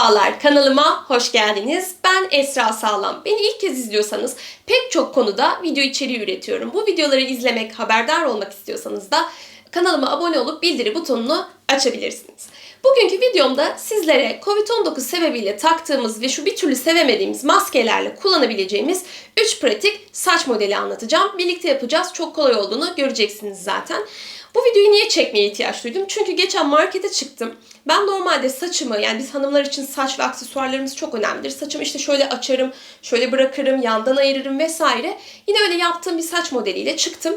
Merhabalar kanalıma hoş geldiniz. Ben Esra Sağlam. Beni ilk kez izliyorsanız pek çok konuda video içeriği üretiyorum. Bu videoları izlemek, haberdar olmak istiyorsanız da kanalıma abone olup bildiri butonunu açabilirsiniz. Bugünkü videomda sizlere Covid-19 sebebiyle taktığımız ve şu bir türlü sevemediğimiz maskelerle kullanabileceğimiz 3 pratik saç modeli anlatacağım. Birlikte yapacağız. Çok kolay olduğunu göreceksiniz zaten. Bu videoyu niye çekmeye ihtiyaç duydum? Çünkü geçen markete çıktım. Ben normalde saçımı yani biz hanımlar için saç ve aksesuarlarımız çok önemlidir. Saçımı işte şöyle açarım, şöyle bırakırım, yandan ayırırım vesaire. Yine öyle yaptığım bir saç modeliyle çıktım.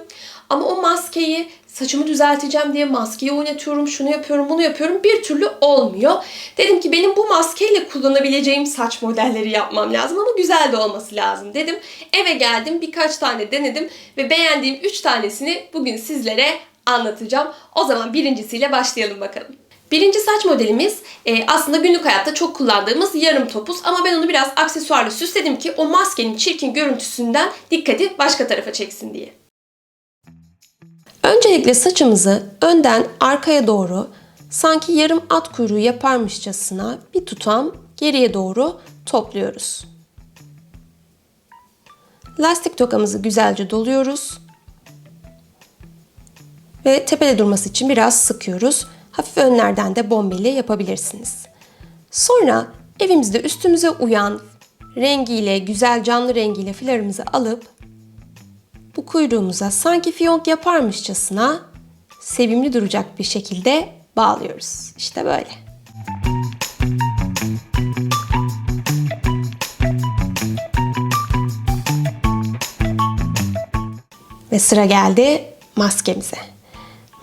Ama o maskeyi saçımı düzelteceğim diye maskeyi oynatıyorum, şunu yapıyorum, bunu yapıyorum. Bir türlü olmuyor. Dedim ki benim bu maskeyle kullanabileceğim saç modelleri yapmam lazım ama güzel de olması lazım dedim. Eve geldim, birkaç tane denedim ve beğendiğim 3 tanesini bugün sizlere anlatacağım. O zaman birincisiyle başlayalım bakalım. Birinci saç modelimiz e, aslında günlük hayatta çok kullandığımız yarım topuz ama ben onu biraz aksesuarla süsledim ki o maskenin çirkin görüntüsünden dikkati başka tarafa çeksin diye. Öncelikle saçımızı önden arkaya doğru sanki yarım at kuyruğu yaparmışçasına bir tutam geriye doğru topluyoruz. Lastik tokamızı güzelce doluyoruz. Ve tepede durması için biraz sıkıyoruz. Hafif önlerden de bombeli yapabilirsiniz. Sonra evimizde üstümüze uyan rengiyle, güzel canlı rengiyle filarımızı alıp bu kuyruğumuza sanki fiyonk yaparmışçasına sevimli duracak bir şekilde bağlıyoruz. İşte böyle. Ve sıra geldi maskemize.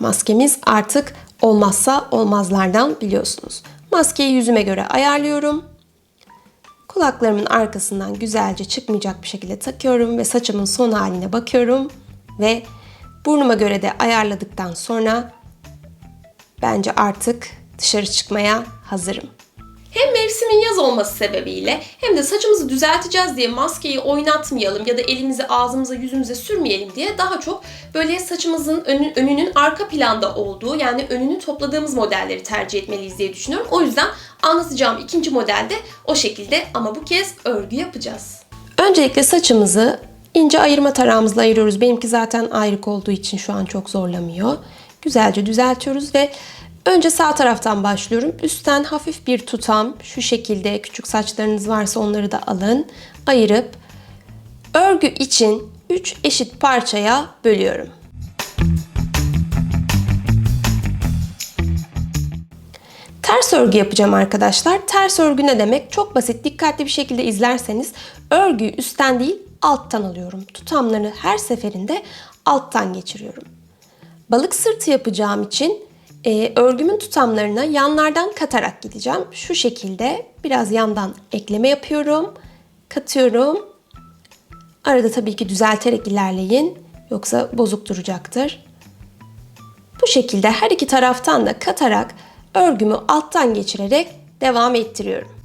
Maskemiz artık olmazsa olmazlardan biliyorsunuz. Maskeyi yüzüme göre ayarlıyorum. Kulaklarımın arkasından güzelce çıkmayacak bir şekilde takıyorum ve saçımın son haline bakıyorum ve burnuma göre de ayarladıktan sonra bence artık dışarı çıkmaya hazırım. Hem mevsimin yaz olması sebebiyle hem de saçımızı düzelteceğiz diye maskeyi oynatmayalım ya da elimizi ağzımıza yüzümüze sürmeyelim diye daha çok böyle saçımızın önü, önünün arka planda olduğu yani önünü topladığımız modelleri tercih etmeliyiz diye düşünüyorum. O yüzden anlatacağım ikinci modelde o şekilde ama bu kez örgü yapacağız. Öncelikle saçımızı ince ayırma tarağımızla ayırıyoruz. Benimki zaten ayrık olduğu için şu an çok zorlamıyor. Güzelce düzeltiyoruz ve Önce sağ taraftan başlıyorum. Üstten hafif bir tutam şu şekilde küçük saçlarınız varsa onları da alın. Ayırıp örgü için 3 eşit parçaya bölüyorum. Ters örgü yapacağım arkadaşlar. Ters örgü ne demek? Çok basit. Dikkatli bir şekilde izlerseniz örgüyü üstten değil alttan alıyorum. Tutamlarını her seferinde alttan geçiriyorum. Balık sırtı yapacağım için e, örgümün tutamlarına yanlardan katarak gideceğim. Şu şekilde biraz yandan ekleme yapıyorum. Katıyorum. Arada tabii ki düzelterek ilerleyin. Yoksa bozuk duracaktır. Bu şekilde her iki taraftan da katarak örgümü alttan geçirerek devam ettiriyorum.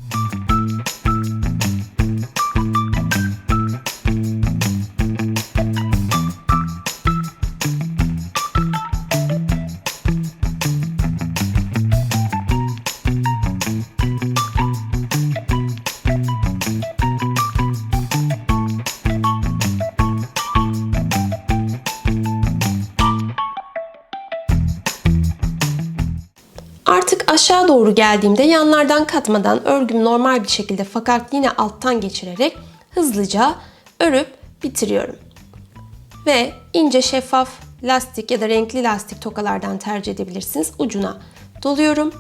Doğru geldiğimde yanlardan katmadan örgümü normal bir şekilde fakat yine alttan geçirerek hızlıca örüp bitiriyorum. Ve ince şeffaf lastik ya da renkli lastik tokalardan tercih edebilirsiniz. Ucuna doluyorum.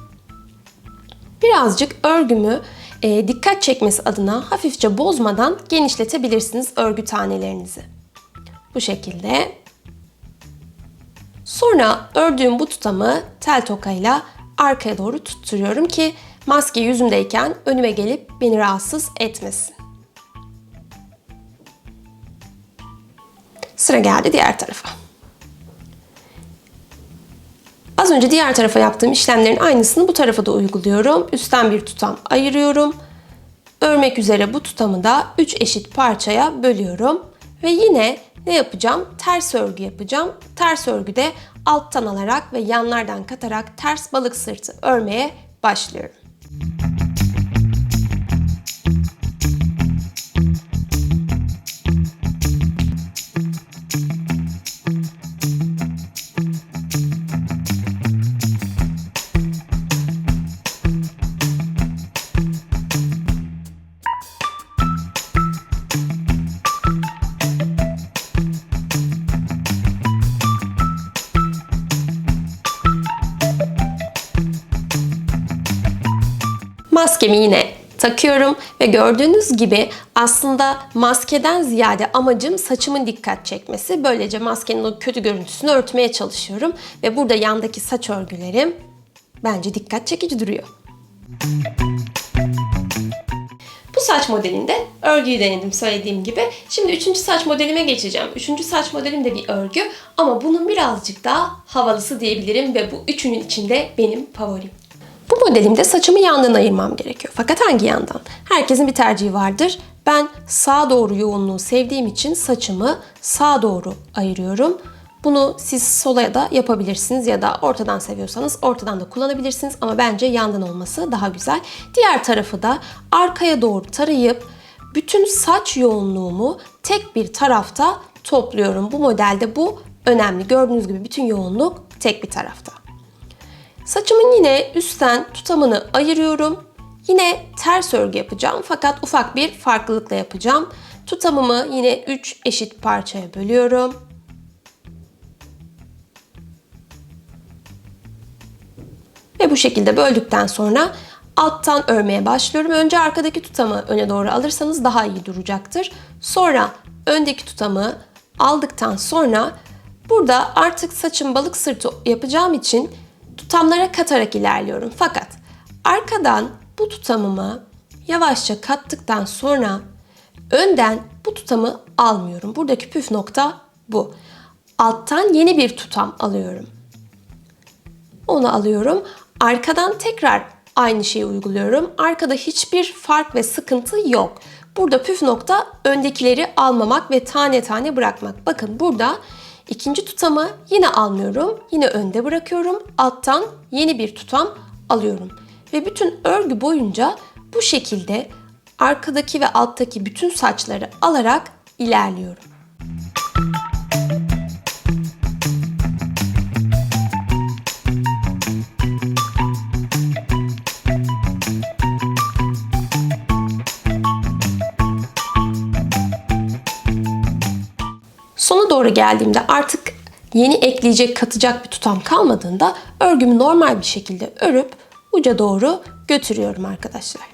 Birazcık örgümü e, dikkat çekmesi adına hafifçe bozmadan genişletebilirsiniz örgü tanelerinizi. Bu şekilde. Sonra ördüğüm bu tutamı tel tokayla arkaya doğru tutturuyorum ki maske yüzümdeyken önüme gelip beni rahatsız etmesin. Sıra geldi diğer tarafa. Az önce diğer tarafa yaptığım işlemlerin aynısını bu tarafa da uyguluyorum. Üstten bir tutam ayırıyorum. Örmek üzere bu tutamı da 3 eşit parçaya bölüyorum. Ve yine ne yapacağım? Ters örgü yapacağım. Ters örgüde alttan alarak ve yanlardan katarak ters balık sırtı örmeye başlıyorum. Maskemi yine takıyorum ve gördüğünüz gibi aslında maskeden ziyade amacım saçımın dikkat çekmesi. Böylece maskenin o kötü görüntüsünü örtmeye çalışıyorum ve burada yandaki saç örgülerim bence dikkat çekici duruyor. Bu saç modelinde örgüyü denedim söylediğim gibi. Şimdi üçüncü saç modelime geçeceğim. Üçüncü saç modelim de bir örgü ama bunun birazcık daha havalısı diyebilirim ve bu üçünün içinde benim favorim. Bu modelimde saçımı yandan ayırmam gerekiyor. Fakat hangi yandan? Herkesin bir tercihi vardır. Ben sağa doğru yoğunluğu sevdiğim için saçımı sağa doğru ayırıyorum. Bunu siz sola da yapabilirsiniz ya da ortadan seviyorsanız ortadan da kullanabilirsiniz ama bence yandan olması daha güzel. Diğer tarafı da arkaya doğru tarayıp bütün saç yoğunluğumu tek bir tarafta topluyorum. Bu modelde bu önemli. Gördüğünüz gibi bütün yoğunluk tek bir tarafta. Saçımın yine üstten tutamını ayırıyorum. Yine ters örgü yapacağım fakat ufak bir farklılıkla yapacağım. Tutamımı yine 3 eşit parçaya bölüyorum. Ve bu şekilde böldükten sonra alttan örmeye başlıyorum. Önce arkadaki tutamı öne doğru alırsanız daha iyi duracaktır. Sonra öndeki tutamı aldıktan sonra burada artık saçım balık sırtı yapacağım için tutamlara katarak ilerliyorum. Fakat arkadan bu tutamımı yavaşça kattıktan sonra önden bu tutamı almıyorum. Buradaki püf nokta bu. Alttan yeni bir tutam alıyorum. Onu alıyorum. Arkadan tekrar aynı şeyi uyguluyorum. Arkada hiçbir fark ve sıkıntı yok. Burada püf nokta öndekileri almamak ve tane tane bırakmak. Bakın burada ikinci tutamı yine almıyorum. Yine önde bırakıyorum. Alttan yeni bir tutam alıyorum. Ve bütün örgü boyunca bu şekilde arkadaki ve alttaki bütün saçları alarak ilerliyorum. Doğru geldiğimde artık yeni ekleyecek, katacak bir tutam kalmadığında örgümü normal bir şekilde örüp uca doğru götürüyorum arkadaşlar.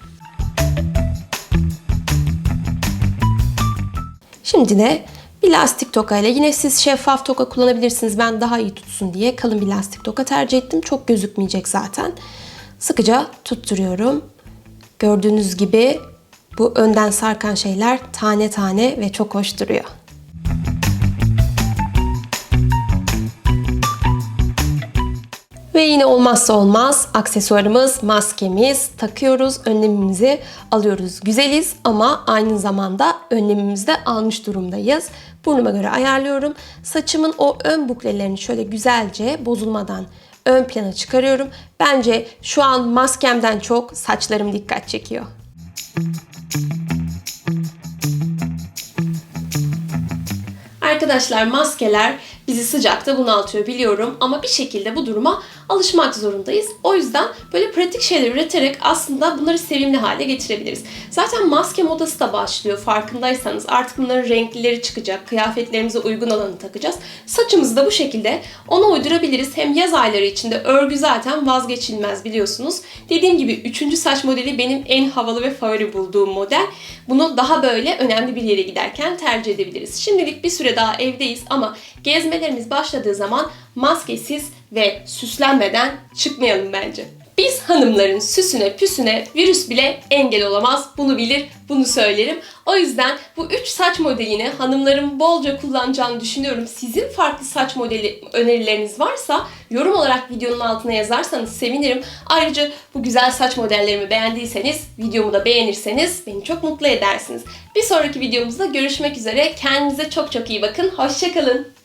Şimdi de bir lastik toka ile yine siz şeffaf toka kullanabilirsiniz. Ben daha iyi tutsun diye kalın bir lastik toka tercih ettim. Çok gözükmeyecek zaten. Sıkıca tutturuyorum. Gördüğünüz gibi bu önden sarkan şeyler tane tane ve çok hoş duruyor. Ve yine olmazsa olmaz aksesuarımız, maskemiz, takıyoruz, önlemimizi alıyoruz. Güzeliz ama aynı zamanda önlemimizi de almış durumdayız. Burnuma göre ayarlıyorum. Saçımın o ön buklelerini şöyle güzelce bozulmadan ön plana çıkarıyorum. Bence şu an maskemden çok saçlarım dikkat çekiyor. Arkadaşlar maskeler bizi sıcakta bunaltıyor biliyorum ama bir şekilde bu duruma alışmak zorundayız. O yüzden böyle pratik şeyler üreterek aslında bunları sevimli hale getirebiliriz. Zaten maske modası da başlıyor farkındaysanız. Artık bunların renklileri çıkacak. Kıyafetlerimize uygun olanı takacağız. Saçımızı da bu şekilde ona uydurabiliriz. Hem yaz ayları içinde örgü zaten vazgeçilmez biliyorsunuz. Dediğim gibi üçüncü saç modeli benim en havalı ve favori bulduğum model. Bunu daha böyle önemli bir yere giderken tercih edebiliriz. Şimdilik bir süre daha evdeyiz ama gezmelerimiz başladığı zaman maskesiz ve süslenmeden çıkmayalım bence. Biz hanımların süsüne püsüne virüs bile engel olamaz. Bunu bilir, bunu söylerim. O yüzden bu üç saç modelini hanımların bolca kullanacağını düşünüyorum. Sizin farklı saç modeli önerileriniz varsa yorum olarak videonun altına yazarsanız sevinirim. Ayrıca bu güzel saç modellerimi beğendiyseniz, videomu da beğenirseniz beni çok mutlu edersiniz. Bir sonraki videomuzda görüşmek üzere. Kendinize çok çok iyi bakın. Hoşçakalın.